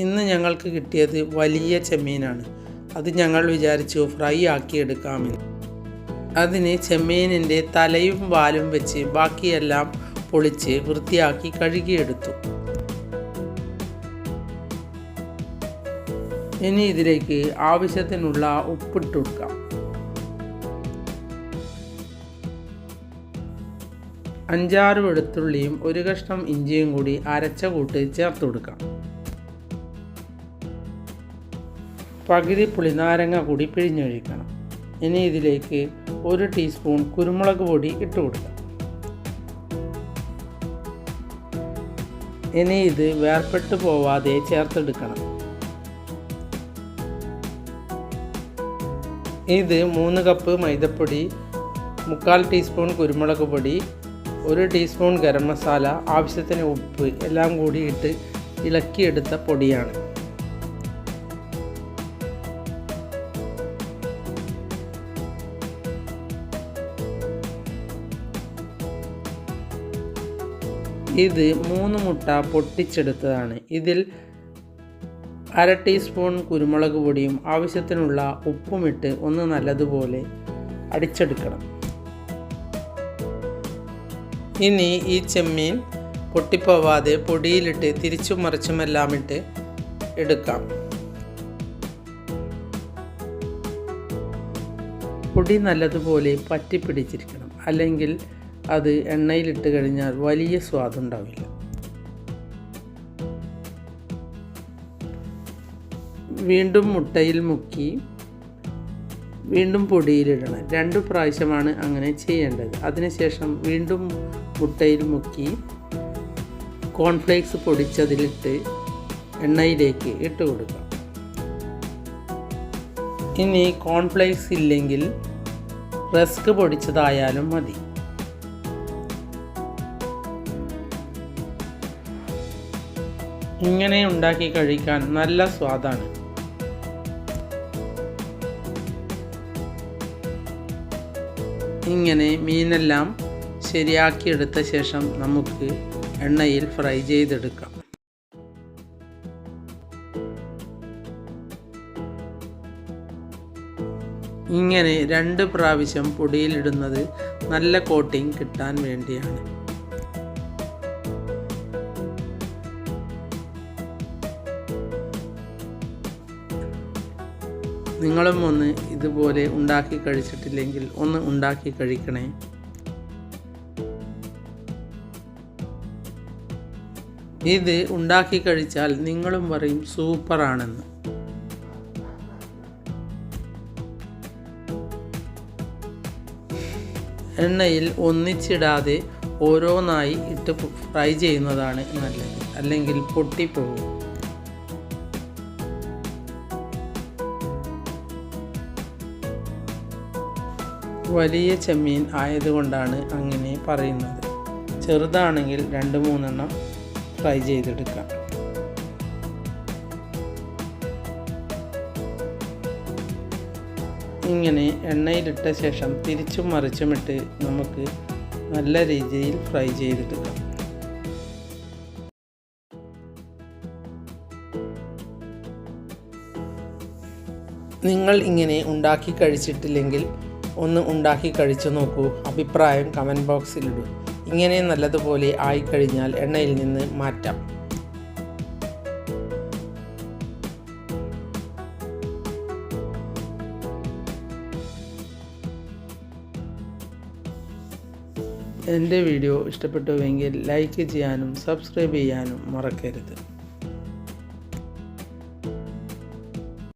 ഇന്ന് ഞങ്ങൾക്ക് കിട്ടിയത് വലിയ ചെമ്മീനാണ്. അത് ഞങ്ങൾ വിചാരിച്ചു ഫ്രൈ ആക്കി എടുക്കാമെന്ന് അതിന് ചെമ്മീനിന്റെ തലയും വാലും വെച്ച് ബാക്കിയെല്ലാം പൊളിച്ച് വൃത്തിയാക്കി കഴുകിയെടുത്തു. ഇനി ഇതിലേക്ക് ആവശ്യത്തിനുള്ള ഉപ്പിട്ട് കൊടുക്കാം. അഞ്ചാറ് വെളുത്തുള്ളിയും ഒരു കഷ്ണം ഇഞ്ചിയും കൂടി അരച്ച കൂട്ട് ചേർത്ത് കൊടുക്കാം. പകുതി പുളിനാരങ്ങ കൂടി പിഴിഞ്ഞൊഴിക്കണം. ഇനി ഇതിലേക്ക് ഒരു ടീസ്പൂൺ കുരുമുളക് പൊടി ഇട്ട് കൊടുക്കാം. ഇനി ഇത് വേർപെട്ട് പോവാതെ ചേർത്തെടുക്കണം. ഇത് മൂന്ന് കപ്പ് മൈദപ്പൊടി മുക്കാൽ ടീസ്പൂൺ കുരുമുളക് പൊടി ഒരു ടീസ്പൂൺ ഗരം മസാല ആവശ്യത്തിന് ഉപ്പ് എല്ലാം കൂടി ഇട്ട് ഇളക്കിയെടുത്ത പൊടിയാണ്. ഇത് മൂന്ന് മുട്ട പൊട്ടിച്ചെടുത്തതാണ്. ഇതിൽ അര ടീസ്പൂൺ കുരുമുളക് പൊടിയും ആവശ്യത്തിനുള്ള ഉപ്പുമിട്ട് ഒന്ന് നല്ലതുപോലെ അടിച്ചെടുക്കണം. ഇനി ഈ ചെമ്മീൻ പൊട്ടിപ്പോവാതെ പൊടിയിലിട്ട് തിരിച്ചും മറിച്ചുമെല്ലാം ഇട്ട് എടുക്കാം. പൊടി നല്ലതുപോലെ പറ്റിപ്പിടിച്ചിരിക്കണം. അല്ലെങ്കിൽ അത് എണ്ണയിലിട്ട് കഴിഞ്ഞാൽ വലിയ സ്വാദുണ്ടാവില്ല വീണ്ടും മുട്ടയിൽ മുക്കി വീണ്ടും പൊടിയിലിടണം. രണ്ട് പ്രാവശ്യമാണ് അങ്ങനെ ചെയ്യേണ്ടത്. അതിനുശേഷം വീണ്ടും മുട്ടയിൽ മുക്കി കോൺഫ്ലേക്സ് പൊടിച്ചതിലിട്ട് എണ്ണയിലേക്ക് ഇട്ട് കൊടുക്കാം ഇനി കോൺഫ്ലേക്സ് ഇല്ലെങ്കിൽ റസ്ക് പൊടിച്ചതായാലും മതി. ഇങ്ങനെ ഉണ്ടാക്കി കഴിക്കാൻ നല്ല സ്വാദാണ്. ഇങ്ങനെ മീനെല്ലാം ശരിയാക്കിയെടുത്ത ശേഷം നമുക്ക് എണ്ണയിൽ ഫ്രൈ ചെയ്തെടുക്കാം. ഇങ്ങനെ രണ്ട് പ്രാവശ്യം പൊടിയിലിടുന്നത് നല്ല കോട്ടിംഗ് കിട്ടാൻ വേണ്ടിയാണ്. നിങ്ങളും ഒന്ന് ഇതുപോലെ ഉണ്ടാക്കി കഴിച്ചിട്ടില്ലെങ്കിൽ ഒന്ന് ഉണ്ടാക്കി കഴിക്കണേ. ഇത് ഉണ്ടാക്കി കഴിച്ചാൽ നിങ്ങളും പറയും സൂപ്പറാണെന്ന്. എണ്ണയിൽ ഒന്നിച്ചിടാതെ ഓരോന്നായി ഇട്ട് ഫ്രൈ ചെയ്യുന്നതാണ് നല്ലത്. അല്ലെങ്കിൽ പൊട്ടിപ്പോകും വലിയ ചെമ്മീൻ ആയതുകൊണ്ടാണ് അങ്ങനെ പറയുന്നത്. ചെറുതാണെങ്കിൽ രണ്ട് മൂന്നെണ്ണം ഫ്രൈ ചെയ്തെടുക്കാം. ഇങ്ങനെ എണ്ണയിലിട്ട ശേഷം തിരിച്ചും മറിച്ചുമിട്ട് നമുക്ക് നല്ല രീതിയിൽ ഫ്രൈ ചെയ്തെടുക്കാം. നിങ്ങൾ ഇങ്ങനെ ഉണ്ടാക്കി കഴിച്ചിട്ടില്ലെങ്കിൽ ഒന്ന് ഉണ്ടാക്കി കഴിച്ചു നോക്കൂ. അഭിപ്രായം കമന്റ് ബോക്സിലിടൂ ഇങ്ങനെ നല്ലതുപോലെ ആയിക്കഴിഞ്ഞാൽ എണ്ണയിൽ നിന്ന് മാറ്റാം. എന്റെ വീഡിയോ ഇഷ്ടപ്പെട്ടുവെങ്കിൽ ലൈക്ക് ചെയ്യാനും സബ്സ്ക്രൈബ് ചെയ്യാനും മറക്കരുത്.